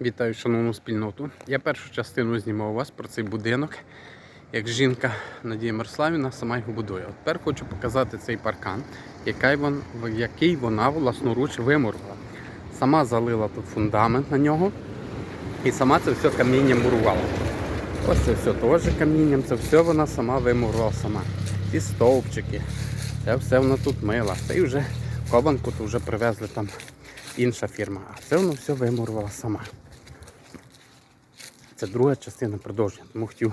Вітаю шановну спільноту. Я першу частину знімав у вас про цей будинок, як жінка Надія Мирославівна сама його будує. От тепер хочу показати цей паркан, який, вон, який вона власноруч вимурувала. Сама залила тут фундамент на нього і сама це все камінням мурувала. Ось це все теж камінням, це все вона сама вимурувала сама. Ці стовпчики, це все вона тут мила. Це і вже кованку то вже привезли там інша фірма. А це воно все вимурувала сама. Це друга частина продовження. Тому хотів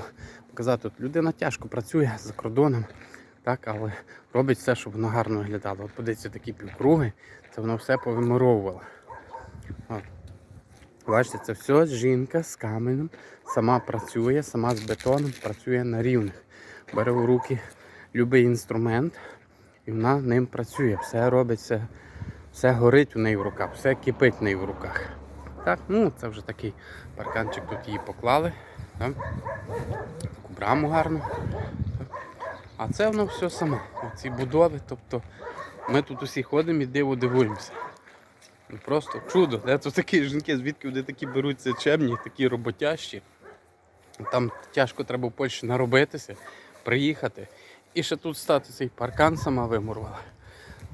показати, от людина тяжко працює за кордоном, так, але робить все, щоб воно гарно виглядало. От подивіться такі півкруги, це воно все повимуровувало. От. Бачите, це все жінка з каменем, сама працює, сама з бетоном, працює на рівних. Бере в руки будь-який інструмент і вона ним працює. Все робить, все, все горить у неї в руках, все кипить в неї в руках. Так, ну це вже такий парканчик тут її поклали. Так. Таку браму гарну. А це воно все саме. Ці будови. Тобто ми тут усі ходимо і диво дивуємося. Ну, Просто чудо. Де тут такі жінки, звідки вони такі беруться чемні, такі роботящі. Там тяжко треба в Польщі наробитися, приїхати. І ще тут стати цей паркан сама вимурувала.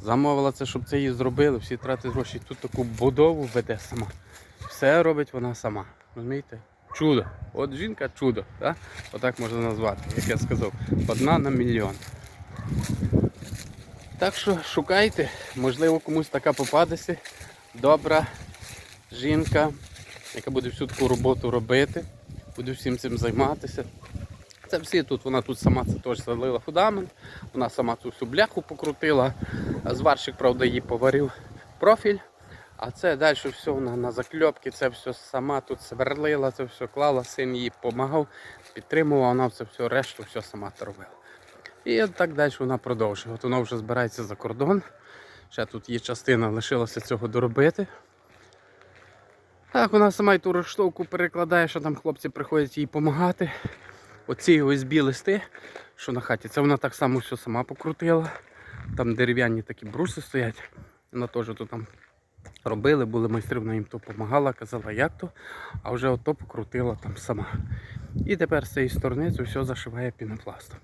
Замовила це, щоб це її зробили, всі тратять гроші. Тут таку будову веде сама. Все робить вона сама. Розумієте? Чудо. От жінка чудо. Так? Отак можна назвати, як я сказав. Одна на мільйон. Так що шукайте, можливо, комусь така попадеться. Добра жінка, яка буде всю таку роботу робити, буде всім цим займатися. Це всі тут, вона тут сама це теж залила фундамент, вона сама цю всю бляху покрутила. Зварщик, правда, її поварив профіль. А це далі все вона на закльопки, це все сама тут сверлила, це все клала, син їй допомагав, підтримував, вона це все, решту все сама то. І так далі вона продовжує. От вона вже збирається за кордон. Ще тут є частина, лишилося цього доробити. Так, вона сама й ту рештовку перекладає, що там хлопці приходять їй допомагати. Оці ОСБ листи, що на хаті, це вона так само все сама покрутила. Там дерев'яні такі бруси стоять. Вона теж тут там робили, були майстри, вона їм то допомагала, казала, як то, а вже ото покрутила там сама. І тепер з цієї сторони це все зашиває пінопластом.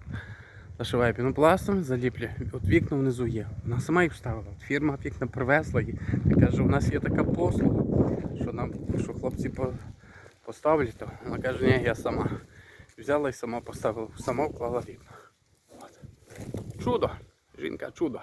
Зашиває пінопластом, заліплює. От вікна внизу є. Вона сама їх вставила. От фірма вікна привезла і каже, у нас є така послуга, що нам, що хлопці по- поставлять, то вона каже, ні, я сама. Взяла і сама поставила, сама вклала вікна. Чудо, жінка, чудо.